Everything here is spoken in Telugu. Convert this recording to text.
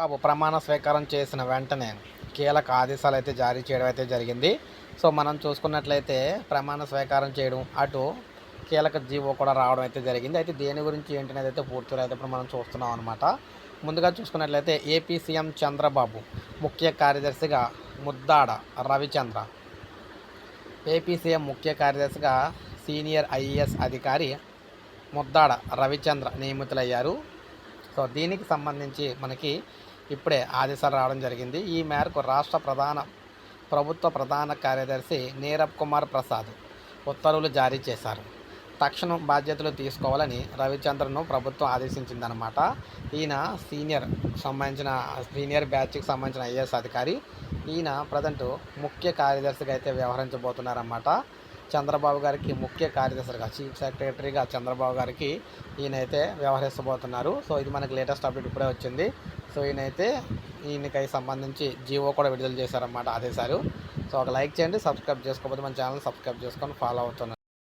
బాబు ప్రమాణ స్వీకారం చేసిన వెంటనే కీలక ఆదేశాలు అయితే జారీ చేయడం అయితే జరిగింది. సో మనం చూసుకున్నట్లయితే ప్రమాణ స్వీకారం చేయడం అటు కీలక జీవో కూడా రావడం అయితే జరిగింది. అయితే దేని గురించి ఏంటనేది అయితే పూర్తిగా అయితే ఇప్పుడు మనం చూస్తున్నాం అనమాట ముందుగా చూసుకున్నట్లయితే ఏపీ సీఎం చంద్రబాబు ముఖ్య కార్యదర్శిగా ముద్దాడ రవిచంద్ర ఏపీ సీఎం ముఖ్య కార్యదర్శిగా సీనియర్ ఐఏఎస్ అధికారి ముద్దాడ రవిచంద్ర నియమితులయ్యారు. సో దీనికి సంబంధించి మనకి ఇప్పుడే ఆదేశాలు రావడం జరిగింది. ఈ మేరకు రాష్ట్ర ప్రధాన ప్రభుత్వ ప్రధాన కార్యదర్శి నీరబ్ కుమార్ ప్రసాద్ ఉత్తర్వులు జారీ చేశారు. తక్షణం బాధ్యతలు తీసుకోవాలని రవిచంద్రను ప్రభుత్వం ఆదేశించిందనమాట ఈయన సీనియర్ సంబంధించిన సీనియర్ బ్యాచ్కి సంబంధించిన ఐఏఎస్ అధికారి. ఈయన ప్రజెంట్ ముఖ్య కార్యదర్శిగా అయితే వ్యవహరించబోతున్నారన్నమాట. చంద్రబాబు గారికి ముఖ్య కార్యదర్శిగా చీఫ్ సెక్రటరీగా చంద్రబాబు గారికి ఈయనైతే వ్యవహరిస్తబోతున్నారు. సో ఇది మనకి లేటెస్ట్ అప్డేట్ ఇప్పుడే వచ్చింది. సో ఈయనైతే ఈయనకి సంబంధించి జీవో కూడా విడుదల చేశారన్నమాట ఆదేశాలు. సో ఒక లైక్ చేయండి సబ్స్క్రైబ్ చేసుకోకపోతే మన ఛానల్ సబ్స్క్రైబ్ చేసుకొని ఫాలో అవుతున్నారు.